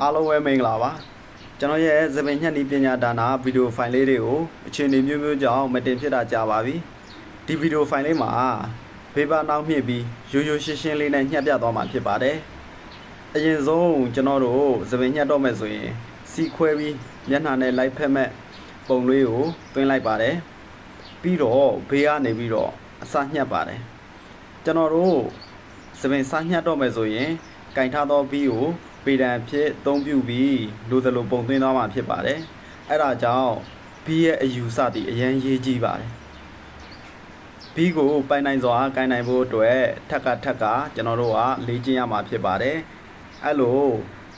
အားလုံးပဲမင်္ဂလာပါကျွန်တော်ရဲ့သပင်ညက်နီးပညာဒါနာဗီဒီယိုဖိုင်လေးတွေကိုအခြေအနေမျိုးမျိုးကြောင့်မတင်ဖြစ်တာကြာပါပြီဒီဗီဒီယိုဖိုင်လေးမှာဘေးပါနောက်မြင့်ပြီးရိုးရိုးရှင်းရှင်းလေးနဲ့ညှက်ပြသွားမှာဖြစ်ပါတယ်အရင်ဆုံးကျွန်တော်တို့သပင်ညက်တော့မယ်ဆိုရင်စီခွဲပြီးမျက်နှာနဲ့လိုက်ဖက်မဲ့ပုံလေးကိုတွင်းလိုက်ပါတယ်ပြီးတော့ဘေးကနေပြီးတော့အစညှက်ပါတယ်ကျွန်တော်တို့စပင်စားညှက်တော့မယ်ဆိုရင်ကင်ထားသောဘီကို ပေတံဖြစ်အသုံးပြုပြီးလိုသလိုပုံသွင်းသွားမှာဖြစ်ပါတယ်အဲ့ဒါကြောင့်ဘီရဲ့အယူဆတည်အရန်ရေးကြည့်ပါတယ်ဘီကိုပိုင်နိုင်စွာကင်နိုင်ဖို့အတွက်ထက်ကထက်ကကျွန်တော်တို့ကလေ့ကျင့်ရမှာဖြစ်ပါတယ်အဲ့လို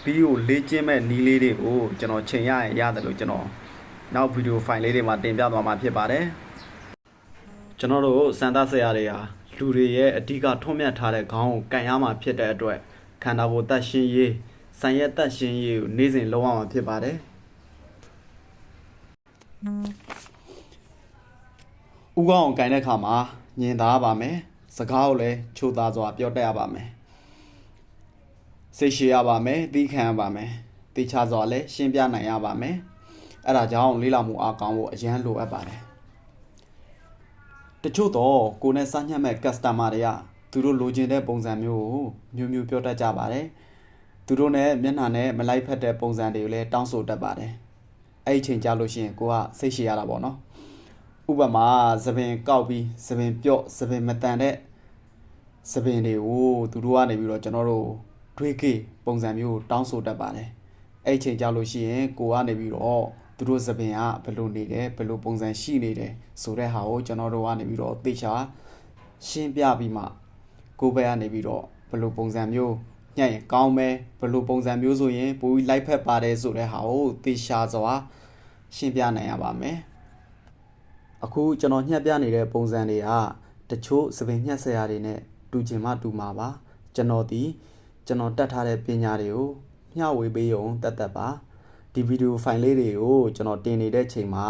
ဘီကိုလေ့ကျင့်မဲ့နီးလေးတွေကိုကျွန်တော်ချိန်ရရင်ရတယ်လို့ကျွန်တော်နောက်ဗီဒီယိုဖိုင်လေးတွေမှာတင်ပြသွားမှာဖြစ်ပါတယ်ကျွန်တော်တို့စံသားဆရာတွေဟာလူတွေရဲ့အဓိကထွန်းမြတ်ထားတဲ့ခေါင်းကိုကန်ရမှာဖြစ်တဲ့အတွက်ခန္ဓာကိုယ်တတ်ရှင်းရေး စံရက်တတ်ရှင်းရေးကိုနေ့စဉ်လုပ်ရမှာဖြစ်ပါတယ်ဥကောင်းကိုကန်တဲ့အခါမှာညင်သားပါမယ်စကားကိုလည်းချိုးသားစွာပြောတတ်ရပါမယ်စိတ်ရှည်ရပါမယ်သီးခံရပါမယ်တေချာစွာလည်းရှင်းပြနိုင်ရပါမယ်အဲ့ဒါကြောင့်လေးလာမှုအားကောင်းဖို့အရန်လိုအပ်ပါတယ်တချို့တော့ကိုယ်နဲ့စညှက်မဲ့ customer တွေကသူတို့လိုချင်တဲ့ပုံစံမျိုးကိုမျိုးမျိုးပြောတတ်ကြပါတယ် သူတို့နဲ့မျက်နှာနဲ့မလိုက်ဖက်တဲ့ပုံစံတွေကိုလည်းတောင်းဆိုတတ်ပါတယ်အဲ့ဒီချိန်ကြာလို့ရှိရင်ကိုကစိတ်ရှည်ရတာပေါ့နော်ဥပမာသပင်ကောက်ပြီးသပင်ပြော့သပင်မတန်တဲ့သပင်တွေကိုသူတို့ကနေပြီးတော့ကျွန်တော်တို့တွေးကေပုံစံမျိုးကိုတောင်းဆိုတတ်ပါတယ်အဲ့ဒီချိန်ကြာလို့ရှိရင်ကိုကနေပြီးတော့သူတို့သပင်ကဘယ်လိုနေတယ်ဘယ်လိုပုံစံရှိနေတယ်ဆိုတဲ့ဟာကိုကျွန်တော်တို့ကနေပြီးတော့သိချာရှင်းပြပြီးမှကိုယ်ပဲကနေပြီးတော့ဘယ်လိုပုံစံမျိုး ညှက်ရင်ကောင်းမယ်ဘယ်လိုပုံစံမျိုးဆိုရင်ပိုပြီးလိုက်ဖက်ပါတယ်ဆိုတဲ့ဟာကိုသိချာစွာရှင်းပြနိုင်ရပါမယ်အခုကျွန်တော်ညှက်ပြနေတဲ့ပုံစံတွေကတချို့သပင်ညှက်ဆရာတွေနဲ့တူချင်မှတူမှာပါကျွန်တော်ဒီကျွန်တော်တက်ထားတဲ့ပညာတွေကိုမျှဝေပေးရုံတတ်တတ်ပါဒီဗီဒီယိုဖိုင်လေးတွေကိုကျွန်တော်တင်နေတဲ့ချိန်မှာ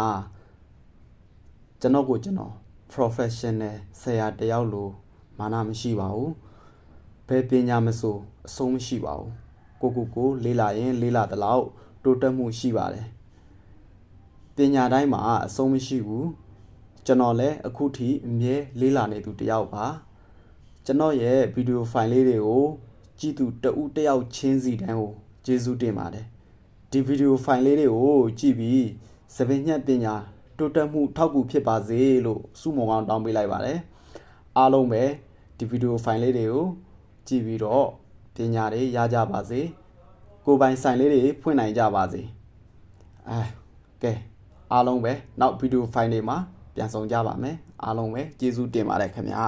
ကျွန်တော်ကိုကျွန်တော် professional ဆရာတယောက်လိုမာနမရှိပါဘူး ဘယ်ပညာမဆိုအဆုံးမရှိပါဘူးကိုကိုကိုလေးလာရင်လေးလာတလောက်တိုးတက်မှုရှိပါတယ်ပညာတိုင်းမှာအဆုံးမရှိဘူးကျွန်တော်လည်းအခုထိအမြဲလေးလာနေသူတယောက်ပါကျွန်တော်ရဲ့ဗီဒီယိုဖိုင်လေးတွေကိုကြည့်သူတဦးတယောက်ချင်းစီတန်းကိုကျေးဇူးတင်ပါတယ်ဒီဗီဒီယိုဖိုင်လေးတွေကိုကြည့်ပြီးသပင်ညက်ပညာတိုးတက်မှုထောက်ကူဖြစ်ပါစေလို့စုမုံအောင်တောင်းပေးလိုက်ပါတယ်အားလုံးပဲဒီဗီဒီယိုဖိုင်လေးတွေကို ကြည့်ပြီးတော့ပညာတွေရကြပါစေကိုယ်ပိုင်ဆိုင်လေးတွေဖွင့်နိုင်ကြပါစေအဲကဲအားလုံးပဲနောက်ဗီဒီယိုဖိုင်တွေမှာပြန်ဆောင်ကြပါမယ်အားလုံးပဲကျေးဇူးတင်ပါတယ်ခင်ဗျာ